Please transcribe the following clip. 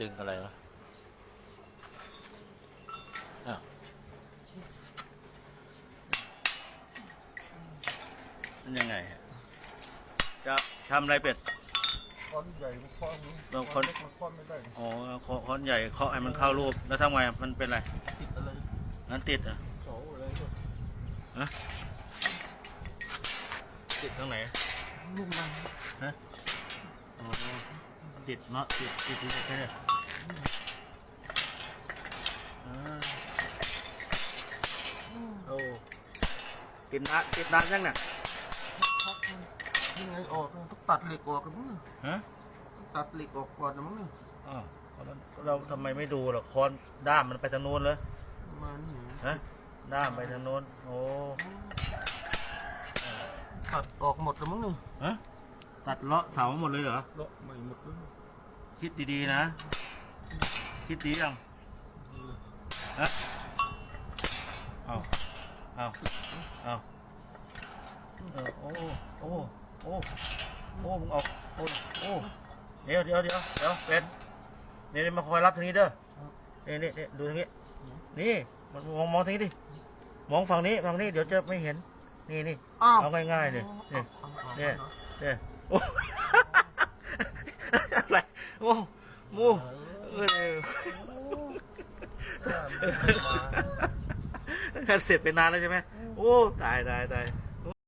ดึงอะไรวะอ้าวมันยังไงฮะจะทำอะไรเป็ดค้อนใหญ่มันค้อนนี้ต้องค้อนเล็กมันค้อนไม่ได้อ๋อเคาะค้อนใหญ่เคาะให้มันเข้ารูป แล้วทำไงมันเป็นอะไรติดอะไรนั้นติดอะเสาอะไรก็ติดตรงไหนลูกมันอ๋อ ติดเนาะติดติดติดแค่นี้อ่าโอ้ติดนานติดนานยังเนี่ยพักมันยังไงออกต้องตัดเหล็กออกกันมั้งเนี่ยฮะตัดเหล็กออกก่อนนะมั้งเนี่ยอ้าวแล้วเราทำไมไม่ดูล่ะคอนด้ามมันไปทางโน้นเลยมานี้ฮะด้ามไปทางโน้นโอ้ตัดออกหมดแล้วมั้งเนี่ยฮะ ตัดเลาะเสาหมดเลยเหรอ เลาะใหม่หมดเลยคิดดีๆนะ คิดดียังฮะเอาเอาเอาเออโอ้โอ้โอ้โอ้มึงออกโอ้โอ้เดี๋ยวเดี๋ยวเดี๋ยวเดี๋ยวเป็นนี่นี่มาคอยรับทางนี้เด้อนี่นี่นี่ดูทางนี้ นี่มันมองมองทางนี้ดิมองฝั่งนี้ฝั่งนี้เดี๋ยวจะไม่เห็น นี่นี่อ้าวเอาง่ายๆเลยนี่เอาเอาเนี่ยเอาเนี่ยโอ้อะไรโอ้โมเออเอาแค่เสร็จไปนานแล้วใช่ไหมโอ้ตายตายตาย